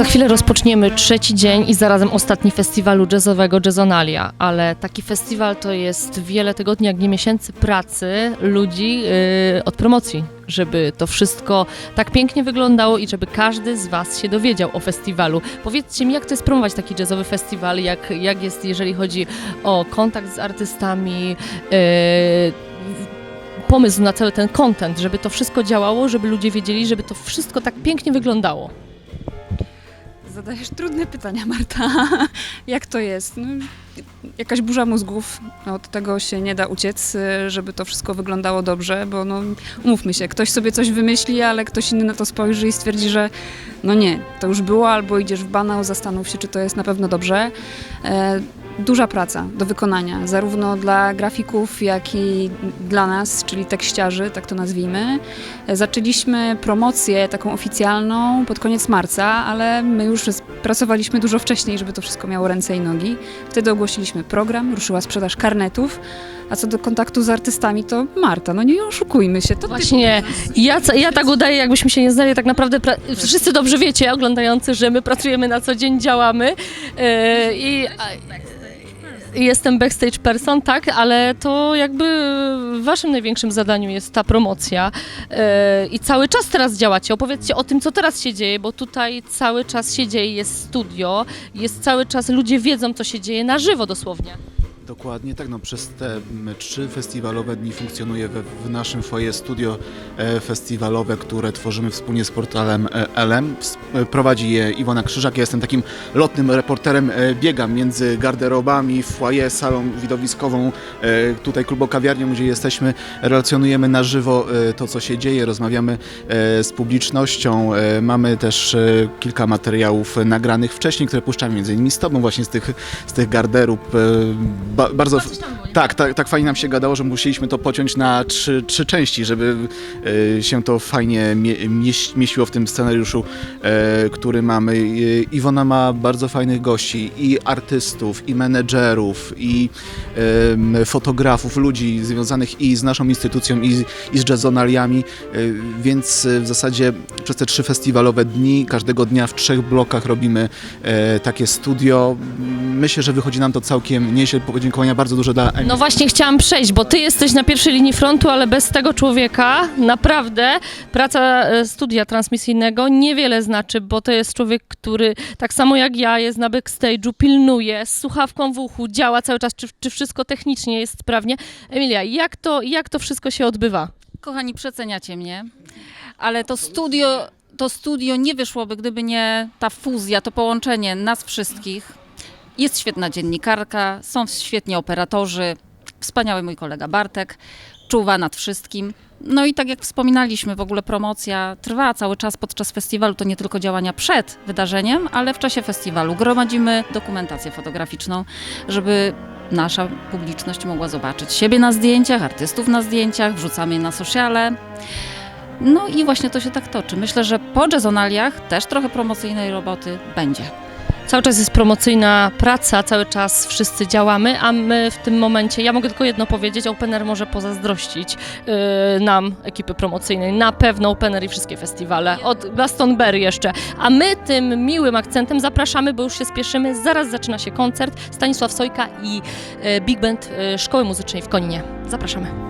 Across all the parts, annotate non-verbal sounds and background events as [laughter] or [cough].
Za chwilę rozpoczniemy trzeci dzień i zarazem ostatni festiwalu jazzowego Jazzonalia, ale taki festiwal to jest wiele tygodni, jak nie miesięcy pracy ludzi yy, od promocji, żeby to wszystko tak pięknie wyglądało i żeby każdy z Was się dowiedział o festiwalu. Powiedzcie mi, jak to jest promować taki jazzowy festiwal, jak, jak jest, jeżeli chodzi o kontakt z artystami, yy, pomysł na cały ten content, żeby to wszystko działało, żeby ludzie wiedzieli, żeby to wszystko tak pięknie wyglądało. Zadajesz trudne pytania, Marta. [laughs] Jak to jest? No, jakaś burza mózgów. No, od tego się nie da uciec, y, żeby to wszystko wyglądało dobrze, bo no, umówmy się, ktoś sobie coś wymyśli, ale ktoś inny na to spojrzy i stwierdzi, że no nie, to już było, albo idziesz w banał, zastanów się, czy to jest na pewno dobrze. E, duża praca do wykonania, zarówno dla grafików, jak i dla nas, czyli tekściarzy, tak to nazwijmy. E, Zaczęliśmy promocję taką oficjalną pod koniec marca, ale my już pracowaliśmy dużo wcześniej, żeby to wszystko miało ręce i nogi. Wtedy ogłosiliśmy program, ruszyła sprzedaż karnetów, a co do kontaktu z artystami, to Marta, no nie oszukujmy się. To ty Właśnie, ja, ca- ja tak udaję, jakbyśmy się nie znali, tak naprawdę pra- wszyscy dobrze wiecie, oglądający, że my pracujemy na co dzień, działamy yy, i a, jestem backstage person, tak, ale to jakby waszym największym zadaniu jest ta promocja yy, i cały czas teraz działacie. Opowiedzcie o tym, co teraz się dzieje, bo tutaj cały czas się dzieje, jest studio, jest cały czas, ludzie wiedzą, co się dzieje na żywo dosłownie. Dokładnie tak, no przez te mm, trzy festiwalowe dni funkcjonuje we, w naszym foyer studio e, festiwalowe, które tworzymy wspólnie z portalem e, LM. E, Prowadzi je Iwona Krzyżak, ja jestem takim lotnym reporterem, biegam między garderobami, foyer, salą widowiskową, tutaj klubokawiarnią, gdzie jesteśmy, relacjonujemy na żywo to, co się dzieje, rozmawiamy z publicznością, mamy też kilka materiałów nagranych wcześniej, które puszczamy między innymi z Tobą właśnie z tych, z tych garderób. E, Ba, bardzo, tak, tak, tak fajnie nam się gadało, że musieliśmy to pociąć na trzy, trzy części, żeby e, się to fajnie mie, mieś, mieściło w tym scenariuszu, e, który mamy. E, Iwona ma bardzo fajnych gości, i artystów, i menedżerów, i em, fotografów, ludzi związanych i z naszą instytucją, i, z- i z jazzonaliami, e, więc e, w zasadzie przez te trzy festiwalowe dni, każdego dnia w trzech blokach robimy e, takie studio. Myślę, że wychodzi nam to całkiem nieźle. Podziękowania bardzo duże dla Emil. No właśnie chciałam przejść, bo ty jesteś na pierwszej linii frontu, ale bez tego człowieka naprawdę praca e, studia transmisyjnego niewiele znaczy, bo to jest człowiek, który tak samo jak ja jest na backstage'u, pilnuje, z słuchawką w uchu, działa cały czas, czy, czy wszystko technicznie jest sprawnie. Emilia, jak to, jak to wszystko się odbywa? Kochani, przeceniacie mnie, ale to studio, to studio nie wyszłoby, gdyby nie ta fuzja, to połączenie nas wszystkich. Jest świetna dziennikarka, są świetni operatorzy, wspaniały mój kolega Bartek, czuwa nad wszystkim. No i tak jak wspominaliśmy, w ogóle promocja trwa cały czas podczas festiwalu. To nie tylko działania przed wydarzeniem, ale w czasie festiwalu. Gromadzimy dokumentację fotograficzną, żeby nasza publiczność mogła zobaczyć siebie na zdjęciach, artystów na zdjęciach, wrzucamy je na sociale. No i właśnie to się tak toczy. Myślę, że po jazzonaliach też trochę promocyjnej roboty będzie. Cały czas jest promocyjna praca, cały czas wszyscy działamy, a my w tym momencie, ja mogę tylko jedno powiedzieć, Opener może pozazdrościć yy, nam, ekipy promocyjnej, na pewno Opener i wszystkie festiwale, od Glastonbury jeszcze. A my tym miłym akcentem zapraszamy, bo już się spieszymy, zaraz zaczyna się koncert Stanisław Sojka i yy, Big Band yy, Szkoły Muzycznej w Koninie. Zapraszamy.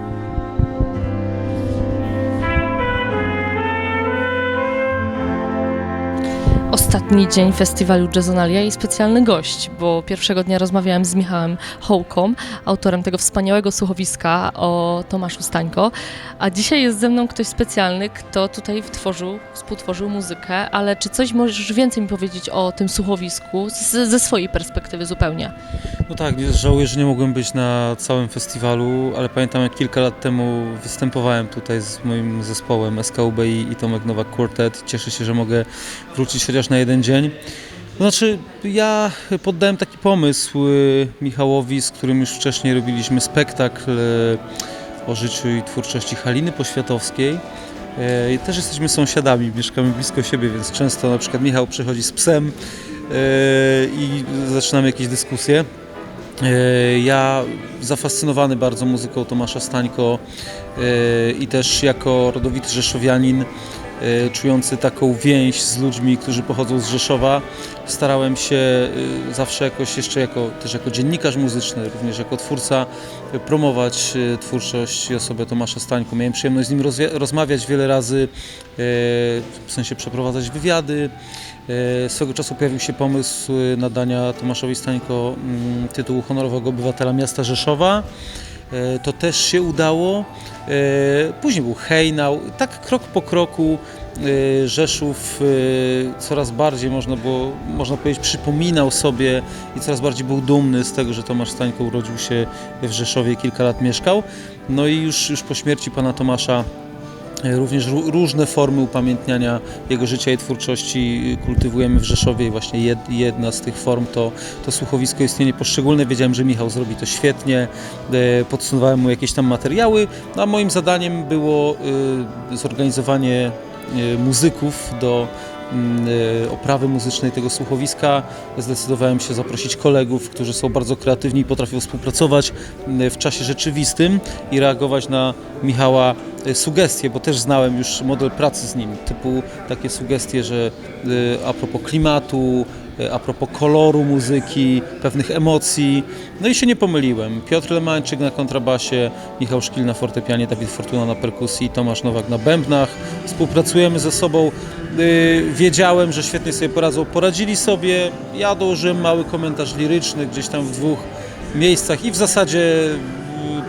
Ostatni dzień festiwalu Jazzonalia i specjalny gość, bo pierwszego dnia rozmawiałem z Michałem Hołką, autorem tego wspaniałego słuchowiska o Tomaszu Stańko, a dzisiaj jest ze mną ktoś specjalny, kto tutaj tworzył, współtworzył muzykę, ale czy coś możesz więcej mi powiedzieć o tym słuchowisku z, ze swojej perspektywy zupełnie? No tak, żałuję, że nie mogłem być na całym festiwalu, ale pamiętam jak kilka lat temu występowałem tutaj z moim zespołem SKUB i, i Tomek Nowak Quartet. Cieszę się, że mogę wrócić chociaż na jeden dzień. Znaczy, ja poddałem taki pomysł y, Michałowi, z którym już wcześniej robiliśmy spektakl y, o życiu i twórczości Haliny Poświatowskiej. I Też jesteśmy sąsiadami, mieszkamy blisko siebie, więc często na przykład Michał przychodzi z psem i zaczynamy jakieś dyskusje. Ja zafascynowany bardzo muzyką Tomasza Stańko i też jako rodowity rzeszowianin czujący taką więź z ludźmi, którzy pochodzą z Rzeszowa. Starałem się e, zawsze jakoś jeszcze jako, też jako dziennikarz muzyczny, również jako twórca e, promować e, twórczość i osobę Tomasza Stańko. Miałem przyjemność z nim rozmawiać wiele razy, e, w sensie przeprowadzać wywiady. E, Swego czasu pojawił się pomysł e, nadania Tomaszowi Stańko mm, tytułu honorowego obywatela miasta Rzeszowa. E, To też się udało. E, Później był hejnał. Tak krok po kroku e, Rzeszów coraz bardziej można było, można powiedzieć, przypominał sobie i coraz bardziej był dumny z tego, że Tomasz Stańko urodził się w Rzeszowie kilka lat mieszkał. No i już, już po śmierci pana Tomasza Również ró- różne formy upamiętniania jego życia i twórczości kultywujemy w Rzeszowie i właśnie jed, jedna z tych form to, to słuchowisko istnienie poszczególne. Wiedziałem, że Michał zrobi to świetnie, e, podsunąłem mu jakieś tam materiały, no a moim zadaniem było e, zorganizowanie e, muzyków do mm, e, oprawy muzycznej tego słuchowiska. Zdecydowałem się zaprosić kolegów, którzy są bardzo kreatywni i potrafią współpracować m, w czasie rzeczywistym i reagować na Michała e, sugestie, bo też znałem już model pracy z nim, typu takie sugestie, że e, a propos klimatu, e, a propos koloru muzyki, pewnych emocji. No i się nie pomyliłem. Piotr Lemańczyk na kontrabasie, Michał Szkil na fortepianie, Dawid Fortuna na perkusji, Tomasz Nowak na bębnach. Współpracujemy ze sobą. Y, Wiedziałem, że świetnie sobie poradzą. Poradzili sobie. Ja dołożyłem mały komentarz liryczny gdzieś tam w dwóch miejscach i w zasadzie y,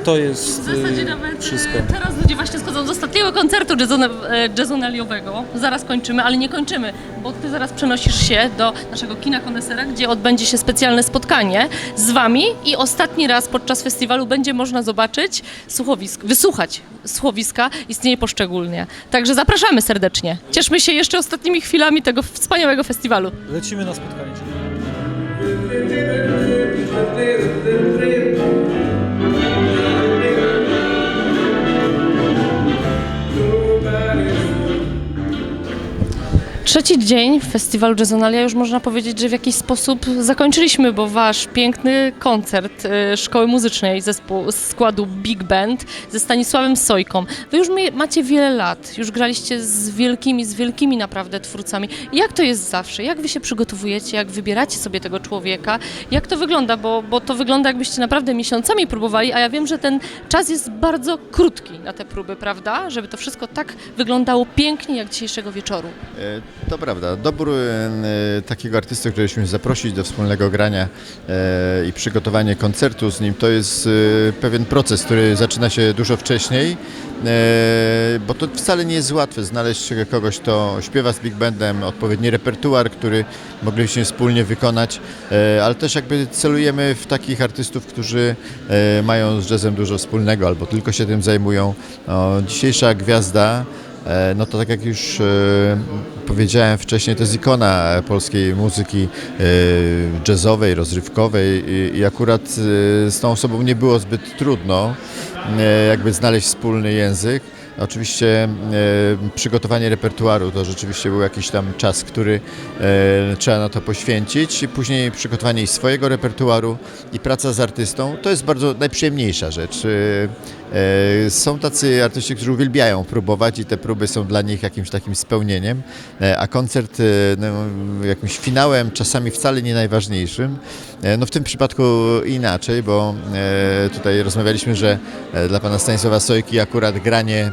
to jest W zasadzie y, nawet wszystko. e, teraz ludzie właśnie schodzą z ostatniego koncertu jazzone- e, jazzonaliowego. Zaraz kończymy, ale nie kończymy, bo ty zaraz przenosisz się do naszego kina konesera, gdzie odbędzie się specjalne spotkanie z wami i ostatni raz podczas festiwalu będzie można zobaczyć słuchowisk, wysłuchać słuchowiska istnieje poszczególnie. Także zapraszamy serdecznie. Cieszmy się jeszcze ostatnimi chwilami tego wspaniałego festiwalu. Lecimy na spotkanie. Trzeci dzień festiwalu Jazzonalia już można powiedzieć, że w jakiś sposób zakończyliśmy, bo wasz piękny koncert y, Szkoły Muzycznej zespół, składu Big Band ze Stanisławem Sojką. Wy już macie wiele lat, już graliście z wielkimi, z wielkimi naprawdę twórcami. Jak to jest zawsze? Jak wy się przygotowujecie? Jak wybieracie sobie tego człowieka? Jak to wygląda? Bo, bo to wygląda jakbyście naprawdę miesiącami próbowali, a ja wiem, że ten czas jest bardzo krótki na te próby, prawda? Żeby to wszystko tak wyglądało pięknie jak dzisiejszego wieczoru. To prawda. Dobór e, takiego artysty, któreśmy zaprosić do wspólnego grania e, i przygotowanie koncertu z nim, to jest pewien proces, który zaczyna się dużo wcześniej, bo to wcale nie jest łatwe znaleźć kogoś, kto śpiewa z big bandem, odpowiedni repertuar, który moglibyśmy wspólnie wykonać, ale też jakby celujemy w takich artystów, którzy mają z jazzem dużo wspólnego albo tylko się tym zajmują. O, dzisiejsza gwiazda No to tak jak już e, powiedziałem wcześniej, to jest ikona polskiej muzyki e, jazzowej, rozrywkowej i, akurat e, z tą osobą nie było zbyt trudno e, jakby znaleźć wspólny język. Oczywiście e, przygotowanie repertuaru to rzeczywiście był jakiś tam czas, który e, trzeba na to poświęcić. Później przygotowanie swojego repertuaru i praca z artystą to jest bardzo najprzyjemniejsza rzecz. E, są tacy artyści, którzy uwielbiają próbować i te próby są dla nich jakimś takim spełnieniem, e, a koncert e, no, jakimś finałem, czasami wcale nie najważniejszym. No w tym przypadku inaczej, bo tutaj rozmawialiśmy, że dla pana Stanisława Sojki akurat granie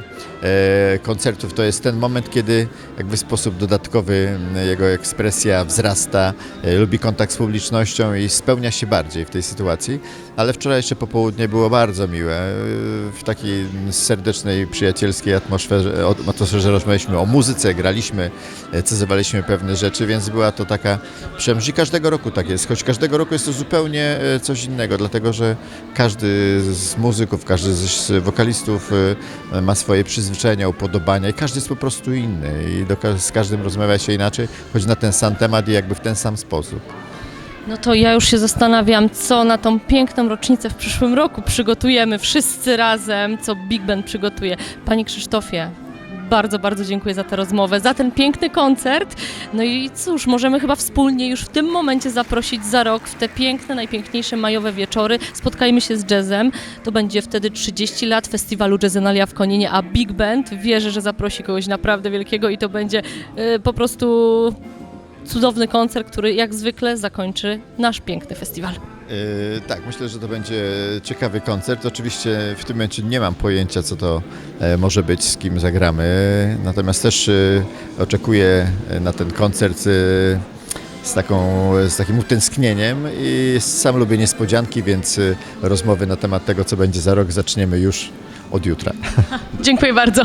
koncertów to jest ten moment, kiedy jakby sposób dodatkowy jego ekspresja wzrasta, lubi kontakt z publicznością i spełnia się bardziej w tej sytuacji. Ale wczorajsze popołudnie było bardzo miłe. W takiej serdecznej, przyjacielskiej atmosferze, atmosferze rozmawialiśmy o muzyce, graliśmy, e, cyzowaliśmy pewne rzeczy, więc była to taka przyjemność. I każdego roku tak jest, choć każdego roku jest to zupełnie e, coś innego, dlatego że każdy z muzyków, każdy z wokalistów e, ma swoje przyzwyczajenia, upodobania i każdy jest po prostu inny i do, z każdym rozmawia się inaczej, choć na ten sam temat i jakby w ten sam sposób. No to ja już się zastanawiam, co na tą piękną rocznicę w przyszłym roku przygotujemy wszyscy razem, co Big Band przygotuje. Panie Krzysztofie, bardzo, bardzo dziękuję za tę rozmowę, za ten piękny koncert. No i cóż, możemy chyba wspólnie już w tym momencie zaprosić za rok w te piękne, najpiękniejsze majowe wieczory. Spotkajmy się z jazzem. To będzie wtedy 30 lat festiwalu Jazzenalia w Koninie, a Big Band wierzę, że zaprosi kogoś naprawdę wielkiego i to będzie e, po prostu cudowny koncert, który jak zwykle zakończy nasz piękny festiwal. E, Tak, myślę, że to będzie ciekawy koncert. Oczywiście w tym momencie nie mam pojęcia, co to e, może być, z kim zagramy. Natomiast też e, oczekuję e, na ten koncert e, z, taką, z takim utęsknieniem i sam lubię niespodzianki, więc e, rozmowy na temat tego, co będzie za rok, zaczniemy już od jutra. [laughs] Dziękuję bardzo.